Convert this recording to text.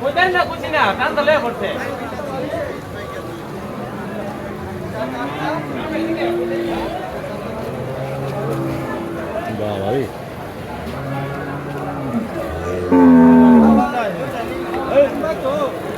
বুঝলেন না বুঝি না কান তো লে করছে 嗯。好